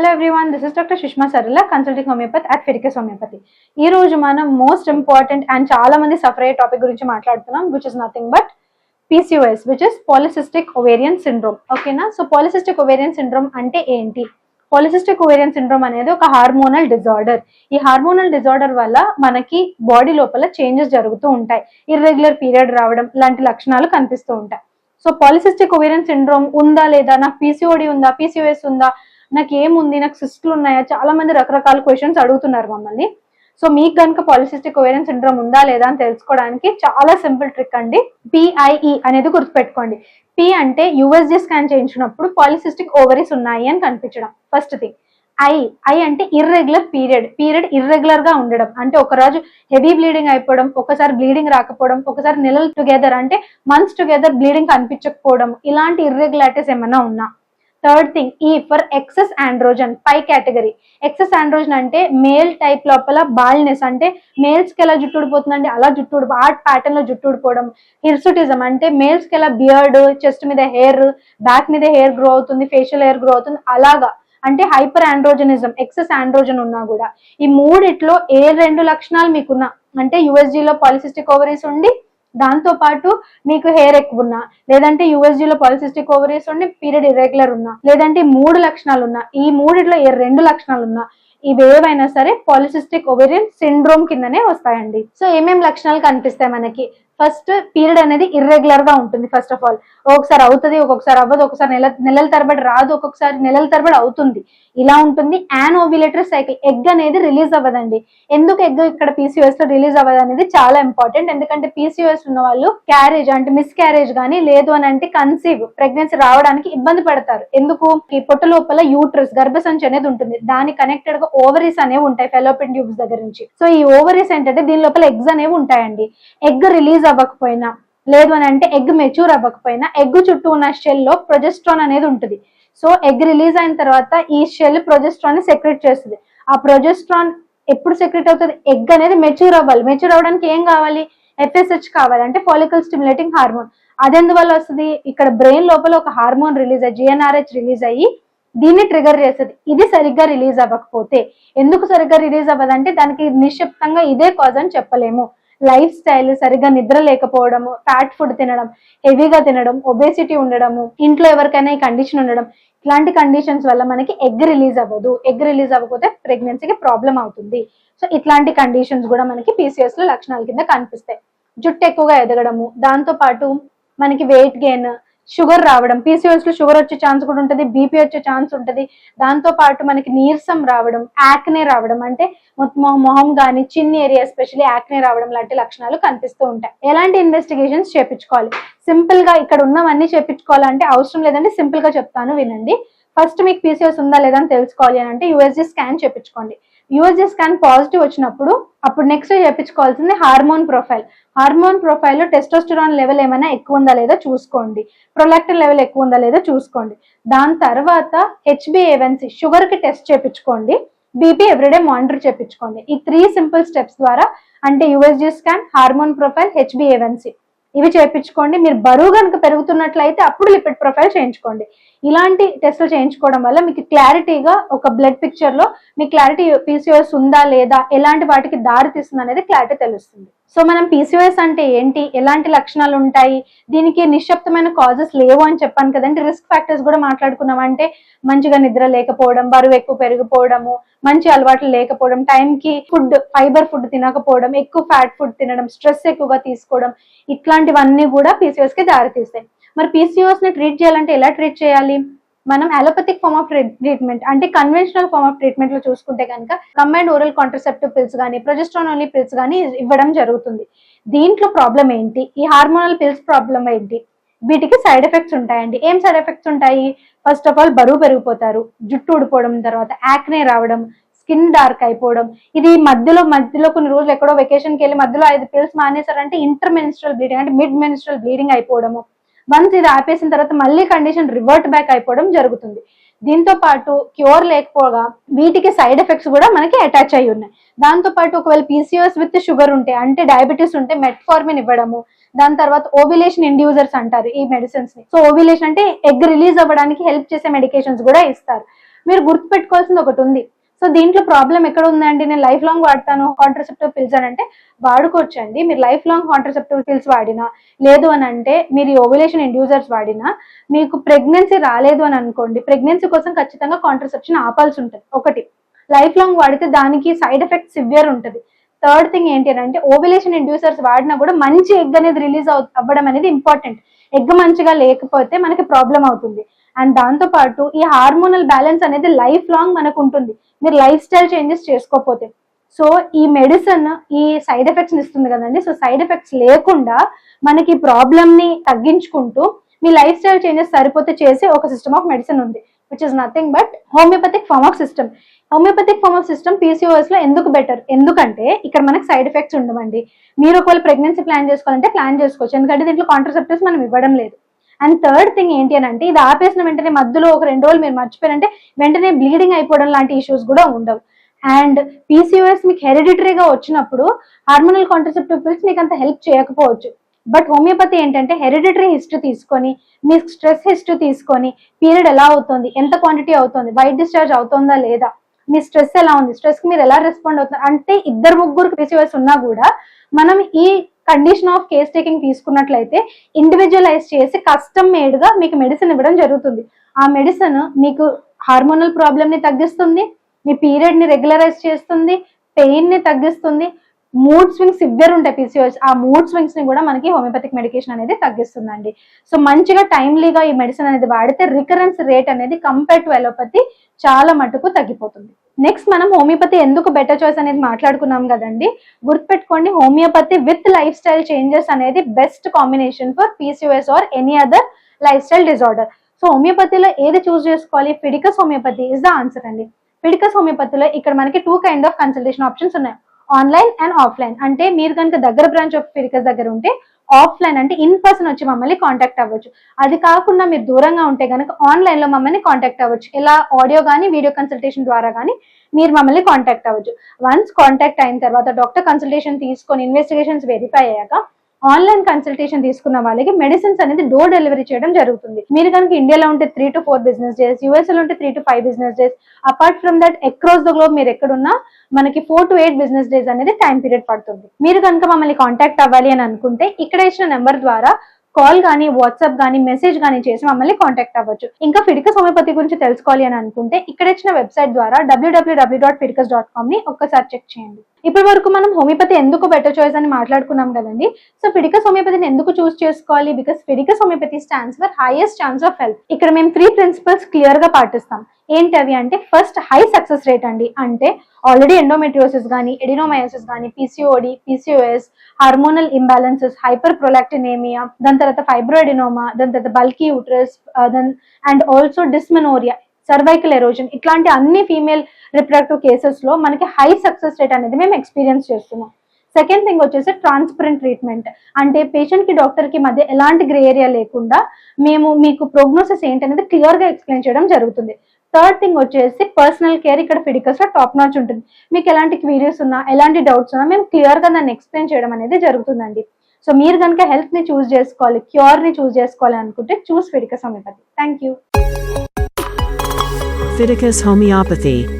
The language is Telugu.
Hello everyone this is doctor Sushma Sarala consulting homeopathy at Fericus homeopathy ఈ రోజు మనం మోస్ట్ ఇంపార్టెంట్ అండ్ చాలా మంది సఫర్ అయ్యే టాపిక్ గురించి మాట్లాడుతున్నాం which is nothing but PCOS which is polycystic ovarian syndrome ఓకేనా సో పాలిసిస్టిక్ ఒవేరియన్ సిండ్రోమ్ అంటే ఏంటి? పాలిసిస్టిక్ ఒవేరియన్ సిండ్రోమ్ అనేది ఒక హార్మోనల్ డిజార్డర్ ఈ హార్మోనల్ డిజార్డర్ వల్ల మనకి బాడీ లోపల చేంజెస్ జరుగుతూ ఉంటాయి. ఇర్రెగ్యులర్ పీరియడ్ రావడం లాంటి లక్షణాలు కనిపిస్తూ ఉంటాయి. సో పాలిసిస్టిక్ ఒవేరియన్ సిండ్రోమ్ ఉందా లేదా? నాకు పీసీఓడి ఉందా? పీసీఓఎస్ ఉందా? నాకు ఏముంది నాకు సిస్టులు ఉన్నాయా? చాలా మంది రకరకాల క్వశ్చన్స్ అడుగుతున్నారు మమ్మల్ని. సో మీకు కనుక పాలిసిస్టిక్ ఓవేరియన్ సిండ్రోమ్ ఉందా లేదా అని తెలుసుకోవడానికి చాలా సింపుల్ ట్రిక్ అండి. పిఐఈ అనేది గుర్తుపెట్టుకోండి. పి అంటే యూఎస్జీ స్కాన్ చేయించినప్పుడు పాలిసిస్టిక్ ఓవరీస్ ఉన్నాయి అని కనిపించడం. ఫస్ట్ థింగ్ ఐ ఐ అంటే ఇర్రెగ్యులర్ పీరియడ్ పీరియడ్ ఇర్రెగ్యులర్గా ఉండడం. అంటే ఒక రోజు హెవీ బ్లీడింగ్ అయిపోవడం ఒకసారి బ్లీడింగ్ రాకపోవడం ఒకసారి నెలలు టుగెదర్ అంటే మంత్స్ టుగెదర్ బ్లీడింగ్ కనిపించకపోవడం. ఇలాంటి ఇర్రెగ్యులారిటీస్ ఏమైనా ఉన్నా? థర్డ్ థింగ్ ఈ ఫర్ ఎక్సెస్ ఆండ్రోజన్ పై కేటగిరీ ఎక్సెస్ ఆండ్రోజన్ అంటే మేల్ టైప్ లోపల బాల్నెస్ అంటే మేల్స్కి ఎలా జుట్టు ఊడిపోతుందంటే అలా జుట్టు ఊడి ఆర్ట్ ప్యాటర్న్లో జుట్టు ఊడిపోవడం. హిర్సుటిజం అంటే మేల్స్కి ఎలా బియర్డ్ చెస్ట్ మీద హెయిర్ బ్యాక్ మీద హెయిర్ గ్రో అవుతుంది ఫేషియల్ హెయిర్ గ్రో అవుతుంది అలాగా. అంటే హైపర్ ఆండ్రోజనిజం ఎక్సెస్ ఆండ్రోజన్ ఉన్నా కూడా. ఈ మూడిట్లో ఏ రెండు లక్షణాలు మీకున్నా అంటే యుఎస్జీలో పాలిసిస్టిక్ ఓవరీస్ ఉండి దాంతో పాటు మీకు హెయిర్ ఎక్కువ ఉన్నా లేదంటే USG లో పాలిసిస్టిక్ ఓవరీస్ ఉండి పీరియడ్ ఇర్రెగ్యులర్ ఉన్నా లేదంటే మూడు లక్షణాలు ఉన్నా ఈ మూడిట్లో ఏ రెండు లక్షణాలు ఉన్నా ఇవేవైనా సరే పాలిసిస్టిక్ ఓవేరియన్ సిండ్రోమ్ కిందనే వస్తాయండి. సో ఏమేం లక్షణాలు కనిపిస్తాయి మనకి? ఫస్ట్ పీరియడ్ అనేది ఇర్రెగ్యులర్గా ఉంటుంది ఫస్ట్ ఆఫ్ ఆల్ ఒకసారి అవుతుంది ఒక్కొక్కసారి అవ్వదు ఒకసారి నెల నెలల తరబడి రాదు ఒక్కొక్కసారి నెలల తరబడి అవుతుంది. ఇలా ఉంటుంది. యాన్ ఓవ్యులేటరీ సైకిల్ ఎగ్ అనేది రిలీజ్ అవ్వదండి. ఎందుకు ఎగ్ ఇక్కడ పీసీఓఎస్లో రిలీజ్ అవ్వదు అనేది చాలా ఇంపార్టెంట్ ఎందుకంటే పీసీఓఎస్ ఉన్న వాళ్ళు క్యారేజ్ అంటే మిస్ క్యారేజ్ కానీ లేదు అని అంటే కన్సీవ్ ప్రెగ్నెన్సీ రావడానికి ఇబ్బంది పడతారు. ఎందుకు? ఈ పొట్ట లోపల యూట్రస్ గర్భసంచి అనేది ఉంటుంది. దాని కనెక్టెడ్గా ఓవరీస్ అనేవి ఉంటాయి ఫెలోపిన్ ట్యూబ్స్ దగ్గర నుంచి. సో ఈ ఓవరీస్ ఏంటంటే దీని లోపల ఎగ్స్ అనేవి ఉంటాయండి. ఎగ్ రిలీజ్ అవ్వకపోయినా లేదు అని అంటే ఎగ్ మెచ్యూర్ అవ్వకపోయినా ఎగ్ చుట్టూ ఉన్న షెల్లో ప్రొజెస్ట్రాన్ అనేది ఉంటుంది. సో ఎగ్ రిలీజ్ అయిన తర్వాత ఈ షెల్ ప్రొజెస్ట్రాన్ని సెక్రెట్ చేస్తుంది. ఆ ప్రొజెస్ట్రాన్ ఎప్పుడు సెక్రెట్ అవుతుంది? ఎగ్ అనేది మెచ్యూర్ అవ్వాలి. మెచ్యూర్ అవ్వడానికి ఏం కావాలి? ఎఫ్ఎస్హెచ్ కావాలి. అంటే ఫాలికల్ స్టిమ్యులేటింగ్ హార్మోన్ అదెందువల్ల వస్తుంది? ఇక్కడ బ్రెయిన్ లోపల ఒక హార్మోన్ రిలీజ్ అయ్యి జిఎన్ఆర్హెచ్ రిలీజ్ అయ్యి దీన్ని ట్రిగర్ చేస్తుంది. ఇది సరిగ్గా రిలీజ్ అవ్వకపోతే. ఎందుకు సరిగ్గా రిలీజ్ అవ్వదంటే దానికి నిశ్శబ్దంగా ఇదే కాజ్ అని చెప్పలేము. లైఫ్ స్టైల్ సరిగ్గా నిద్ర లేకపోవడము ఫ్యాట్ ఫుడ్ తినడం హెవీగా తినడం ఒబేసిటీ ఉండడము ఇంట్లో ఎవరికైనా ఈ కండిషన్ ఉండడం ఇట్లాంటి కండిషన్స్ వల్ల మనకి ఎగ్ రిలీజ్ అవ్వదు. ఎగ్ రిలీజ్ అవ్వకపోతే ప్రెగ్నెన్సీకి ప్రాబ్లం అవుతుంది. సో ఇట్లాంటి కండిషన్స్ కూడా మనకి పీసీఎస్లో లక్షణాల కింద కనిపిస్తాయి. జుట్టు ఎక్కువగా ఎదగడము దాంతో పాటు మనకి వెయిట్ గెయిన్ షుగర్ రావడం పీసీఓఎస్లో షుగర్ వచ్చే ఛాన్స్ కూడా ఉంటుంది బీపీ వచ్చే ఛాన్స్ ఉంటుంది. దాంతో పాటు మనకి నీరసం రావడం యాక్నే రావడం అంటే మొత్తం మొహం కానీ చిన్న ఏరియా ఎస్పెషల్లీ యాక్నే రావడం లాంటి లక్షణాలు కనిపిస్తూ ఉంటాయి. ఎలాంటి ఇన్వెస్టిగేషన్స్ చేపించుకోవాలి? సింపుల్గా ఇక్కడ ఉన్నవన్నీ చేపించుకోవాలంటే అవసరం లేదంటే సింపుల్గా చెప్తాను వినండి. ఫస్ట్ మీకు పీసీఎస్ ఉందా లేదా అని తెలుసుకోవాలి అని అంటే యూఎస్జీ స్కాన్ చేపించుకోండి. యూఎస్జీ స్కాన్ పాజిటివ్ వచ్చినప్పుడు అప్పుడు నెక్స్ట్ చేయించుకోవాల్సింది హార్మోన్ ప్రొఫైల్. హార్మోన్ ప్రొఫైల్లో టెస్టోస్టిరాన్ లెవెల్ ఏమైనా ఎక్కువ ఉందా లేదో చూసుకోండి. ప్రొలాక్టిన్ లెవెల్ ఎక్కువ ఉందా లేదో చూసుకోండి. దాని తర్వాత హెచ్బిఏవెన్సీ షుగర్కి టెస్ట్ చేపించుకోండి బీపీ ఎవ్రీడే మానిటర్ చేపించుకోండి ఈ త్రీ సింపుల్ స్టెప్స్ ద్వారా అంటే యూఎస్జీ స్కాన్ హార్మోన్ ప్రొఫైల్ హెచ్బిఏవెన్సీ ఇవి చేయించుకోండి మీరు బరువు కనుక పెరుగుతున్నట్లయితే అప్పుడు లిపిడ్ ప్రొఫైల్ చేయించుకోండి. ఇలాంటి టెస్టులు చేయించుకోవడం వల్ల మీకు క్లారిటీగా ఒక బ్లడ్ పిక్చర్లో మీ క్లారిటీ పీసీఓఎస్ ఉందా లేదా ఎలాంటి వాటికి దారి తీస్తుంది అనేది క్లారిటీ తెలుస్తుంది. సో మనం పీసీఓఎస్ అంటే ఏంటి? ఎలాంటి లక్షణాలు ఉంటాయి? దీనికి నిశ్శబ్దమైన కాజెస్ లేవు అని చెప్పాను కదండి. రిస్క్ ఫ్యాక్టర్స్ కూడా మాట్లాడుకున్నాం. అంటే మంచిగా నిద్ర లేకపోవడం బరువు ఎక్కువ పెరిగిపోవడము మంచి అలవాట్లు లేకపోవడం టైంకి ఫుడ్ ఫైబర్ ఫుడ్ తినకపోవడం ఎక్కువ ఫ్యాట్ ఫుడ్ తినడం స్ట్రెస్ ఎక్కువగా తీసుకోవడం ఇట్లాంటివన్నీ కూడా పీసీఓఎస్కి దారితీస్తాయి. మరి పీసీఓఎస్ని ట్రీట్ చేయాలంటే ఎలా ట్రీట్ చేయాలి? మనం అలోపతిక్ ఫార్మ్ ఆఫ్ ట్రీట్మెంట్ అంటే కన్వెన్షనల్ ఫార్మ్ ఆఫ్ ట్రీట్మెంట్లో చూసుకుంటే కనుక కంబైన్డ్ ఓరల్ కాంట్రసెప్టివ్ పిల్స్ కానీ ప్రొజెస్ట్రాన్ ఓన్లీ పిల్స్ కానీ ఇవ్వడం జరుగుతుంది. దీంట్లో ప్రాబ్లం ఏంటి? ఈ హార్మోనల్ పిల్స్ ప్రాబ్లం ఏంటి? వీటికి సైడ్ ఎఫెక్ట్స్ ఉంటాయండి. ఏం సైడ్ ఎఫెక్ట్స్ ఉంటాయి? ఫస్ట్ ఆఫ్ ఆల్ బరువు పెరిగిపోతారు. జుట్టు ఊడిపోవడం తర్వాత యాక్నే రావడం స్కిన్ డార్క్ అయిపోవడం. ఇది మధ్యలో మధ్యలో కొన్ని రోజులు ఎక్కడో వెకేషన్కి వెళ్ళి మధ్యలో ఐదు పిల్స్ మానేశారంటే ఇంటర్ మెనిస్ట్రల్ బ్లీడింగ్ అంటే మిడ్ మెన్స్ట్రల్ బ్లీడింగ్ అయిపోవడము. వన్స్ ఇది ఆపేసిన తర్వాత మళ్ళీ కండిషన్ రివర్ట్ బ్యాక్ అయిపోవడం జరుగుతుంది. దీంతో పాటు క్యూర్ లేకపోగా వీటికి సైడ్ ఎఫెక్ట్స్ కూడా మనకి అటాచ్ అయి ఉన్నాయి. దాంతో పాటు ఒకవేళ పీసీఓఎస్ విత్ షుగర్ ఉంటే అంటే డయాబెటీస్ ఉంటే మెట్ఫార్మిన్ ఇవ్వడము దాని తర్వాత ఓవిలేషన్ ఇండ్యూజర్స్ అంటారు ఈ మెడిసిన్స్ని. సో ఓవిలేషన్ అంటే ఎగ్ రిలీజ్ అవ్వడానికి హెల్ప్ చేసే మెడికేషన్స్ కూడా ఇస్తారు. మీరు గుర్తుపెట్టుకోవాల్సింది ఒకటి ఉంది. సో దీంట్లో ప్రాబ్లం ఎక్కడ ఉందండి? నేను లైఫ్ లాంగ్ వాడతాను కాంట్రసెప్టివ్ పిల్స్ అని అంటే వాడుకోవచ్చండి. మీరు లైఫ్ లాంగ్ కాంట్రసెప్టివ్ పిల్స్ వాడినా లేదు అని అంటే మీరు ఓవ్యులేషన్ ఇండ్యూజర్స్ వాడినా మీకు ప్రెగ్నెన్సీ రాలేదు అని అనుకోండి ప్రెగ్నెన్సీ కోసం ఖచ్చితంగా కాంట్రసెప్షన్ ఆపాల్సి ఉంటుంది. ఒకటి లైఫ్ లాంగ్ వాడితే దానికి సైడ్ ఎఫెక్ట్ సివియర్ ఉంటుంది. థర్డ్ థింగ్ ఏంటి అని అంటే ఓవిలేషన్ ఇండ్యూసర్స్ వాడినా కూడా మంచి ఎగ్ అనేది రిలీజ్ అవ్వడం అనేది ఇంపార్టెంట్ ఎగ్ మంచిగా లేకపోతే మనకి ప్రాబ్లం అవుతుంది. అండ్ దాంతో పాటు ఈ హార్మోనల్ బ్యాలెన్స్ అనేది లైఫ్ లాంగ్ మనకు ఉంటుంది మీరు లైఫ్ స్టైల్ చేంజెస్ చేసుకోకపోతే. సో ఈ మెడిసిన్ ఈ సైడ్ ఎఫెక్ట్స్ ఇస్తుంది కదండి. సో సైడ్ ఎఫెక్ట్స్ లేకుండా మనకి ప్రాబ్లమ్ని తగ్గించుకుంటూ మీ లైఫ్ స్టైల్ చేంజెస్ సరిపోతే చేసే ఒక సిస్టమ్ ఆఫ్ మెడిసిన్ ఉంది which is nothing but homeopathic form of system homeopathic form of system పీసీఓఎస్లో ఎందుకు బెటర్ ఎందుకంటే ఇక్కడ మనకి సైడ్ ఎఫెక్ట్స్ ఉండవండి. మీరు ఒకవేళ ప్రెగ్నెన్సీ ప్లాన్ చేసుకోవాలంటే ప్లాన్ చేసుకోవచ్చు. ఎందుకంటే దీంట్లో కాంట్రసెప్టివ్స్ మనం ఇవ్వడం లేదు. అండ్ థర్డ్ థింగ్ ఏంటి అని అంటే ఇది ఆపేసిన వెంటనే మధ్యలో ఒక రెండు రోజులు మీరు మర్చిపోయారంటే వెంటనే బ్లీడింగ్ అయిపోవడం లాంటి ఇష్యూస్ కూడా ఉండవు. అండ్ పీసీఓఎస్ మీకు హెరిడిటరీగా వచ్చినప్పుడు హార్మోనల్ కాంట్రసెప్టివ్ పిల్స్ మీకు అంత హెల్ప్ చేయకపోవచ్చు. బట్ హోమియోపతి ఏంటంటే హెరిడిటరీ హిస్టరీ తీసుకొని మీ స్ట్రెస్ హిస్టరీ తీసుకొని పీరియడ్ ఎలా అవుతుంది ఎంత క్వాంటిటీ అవుతుంది వైట్ డిశ్చార్జ్ అవుతుందా లేదా మీ స్ట్రెస్ ఎలా ఉంది స్ట్రెస్కి మీరు ఎలా రెస్పాండ్ అవుతున్నారు అంటే ఇద్దరు ముగ్గురు పీసీఓఎస్ ఉన్నా కూడా మనం ఈ కండిషన్ ఆఫ్ కేస్ టేకింగ్ తీసుకున్నట్లయితే ఇండివిజువలైజ్ చేసి కస్టమ్ మేడ్గా మీకు మెడిసిన్ ఇవ్వడం జరుగుతుంది. ఆ మెడిసిన్ మీకు హార్మోనల్ ప్రాబ్లమ్ని తగ్గిస్తుంది మీ పీరియడ్ని రెగ్యులరైజ్ చేస్తుంది పెయిన్ని తగ్గిస్తుంది మూడ్ స్వింగ్స్ సివియర్ ఉంటాయి పీసీఓఎస్ ఆ మూడ్ స్వింగ్స్ని కూడా మనకి హోమియోపతిక్ మెడికేషన్ అనేది తగ్గిస్తుందండి. సో మంచిగా టైమ్లీగా ఈ మెడిసిన్ అనేది వాడితే రికరెన్స్ రేట్ అనేది కంపేర్ టు ఎలోపతి చాలా మటుకు తగ్గిపోతుంది. నెక్స్ట్ మనం హోమియోపతి ఎందుకు బెటర్ చాయిస్ అనేది మాట్లాడుకున్నాం కదండి. గుర్తుపెట్టుకోండి homeopathy with life style changes అనేది best combination for PCOS or any other life style disorder so హోమియోపతిలో ఏది చూస్ చేసుకోవాలి? Fidicus homeopathy is the answer అండి. ఫిడికస్ హోమియోపతిలో ఇక్కడ మనకి two kind of consultation options ఉన్నాయి. ఆన్లైన్ అండ్ ఆఫ్లైన్ అంటే మీరు కనుక దగ్గర బ్రాంచ్ ఆఫ్ ఫిడికస్ దగ్గర ఉంటే ఆఫ్లైన్ అంటే ఇన్ పర్సన్ వచ్చి మమ్మల్ని కాంటాక్ట్ అవ్వచ్చు. అది కాకుండా మీరు దూరంగా ఉంటే కనుక ఆన్లైన్లో మమ్మల్ని కాంటాక్ట్ అవ్వచ్చు. ఇలా ఆడియో కానీ వీడియో కన్సల్టేషన్ ద్వారా కానీ మీరు మమ్మల్ని కాంటాక్ట్ అవ్వచ్చు. వన్స్ కాంటాక్ట్ అయిన తర్వాత డాక్టర్ కన్సల్టేషన్ తీసుకొని ఇన్వెస్టిగేషన్స్ వెరిఫై అయ్యాక ఆన్లైన్ కన్సల్టేషన్ తీసుకున్న వాళ్ళకి మెడిసిన్స్ అనేది డోర్ డెలివరీ చేయడం జరుగుతుంది. మీరు కనుక ఇండియాలో ఉంటే three to four business days యూఎస్లో ఉంటే three to five business days apart from that across the globe మీరు ఎక్కడున్నా మనకి four to eight business days అనేది టైం పీరియడ్ పడుతుంది. మీరు కనుక మమ్మల్ని కాంటాక్ట్ అవ్వాలి అని అనుకుంటే ఇక్కడ ఇచ్చిన నెంబర్ ద్వారా కాల్ కానీ వాట్సాప్ కానీ మెసేజ్ కానీ చేసి మమ్మల్ని కాంటాక్ట్ అవ్వచ్చు. ఇంకా ఫిడికస్ హోమియోపతి గురించి తెలుసుకోవాలి అని అనుకుంటే ఇక్కడ ఇచ్చిన వెబ్సైట్ ద్వారా డబ్ల్యూడబ్ల్యూడబ్ల్యూ డాట్ ఫిడికస్ డాట్ కామ్ని ఒక్కసారి చెక్ చేయండి. ఇప్పటి వరకు మనం హోమియోపతి ఎందుకు బెటర్ చాయిస్ అని మాట్లాడుకున్నాం కదండి. సో ఫిడికస్ హోమియోపతిని ఎందుకు చూస్ చేసుకోవాలి? Because Fidicus homeopathy stands for highest chance of health ఇక్కడ మేము త్రీ ప్రిన్సిపల్స్ క్లియర్గా పాటిస్తాం. ఏంటి అవి అంటే ఫస్ట్ హై సక్సెస్ రేట్ అండి. అంటే ఆల్రెడీ ఎండోమెట్రియోసిస్ కానీ ఎడినోమయోసిస్ కానీ PCOD PCOS hormonal imbalances hyperprolactinemia దాని తర్వాత ఫైబ్రోఎడినోమా దాని తర్వాత bulky uterus then and also dysmenorrhea cervical erosion ఇట్లాంటి అన్ని ఫీమేల్ రిప్రొడక్టివ్ కేసెస్లో మనకి హై సక్సెస్ రేట్ అనేది మేము ఎక్స్పీరియన్స్ చేస్తున్నాం. సెకండ్ థింగ్ వచ్చేసి ట్రాన్స్పరెంట్ ట్రీట్మెంట్. అంటే పేషెంట్కి డాక్టర్కి మధ్య ఎలాంటి గ్రే ఏరియా లేకుండా మేము మీకు ప్రోగ్నోసిస్ ఏంటనేది క్లియర్గా ఎక్స్ప్లెయిన్ చేయడం జరుగుతుంది. థర్డ్ థింగ్ వచ్చేసి పర్సనల్ కేర్ ఇక్కడ ఫిడికస్లో టాప్ నాచ్ ఉంటుంది. మీకు ఎలాంటి క్వీరీస్ ఉన్నా ఎలాంటి డౌట్స్ ఉన్నా మేము క్లియర్గా దాన్ని ఎక్స్ప్లెయిన్ చేయడం అనేది జరుగుతుందండి. సో మీరు కనుక హెల్త్ని చూస్ చేసుకోవాలి క్యూర్ని చూస్ చేసుకోవాలి అనుకుంటే choose Fidicus homeopathy. Thank you. Pharmaceuticus homeopathy.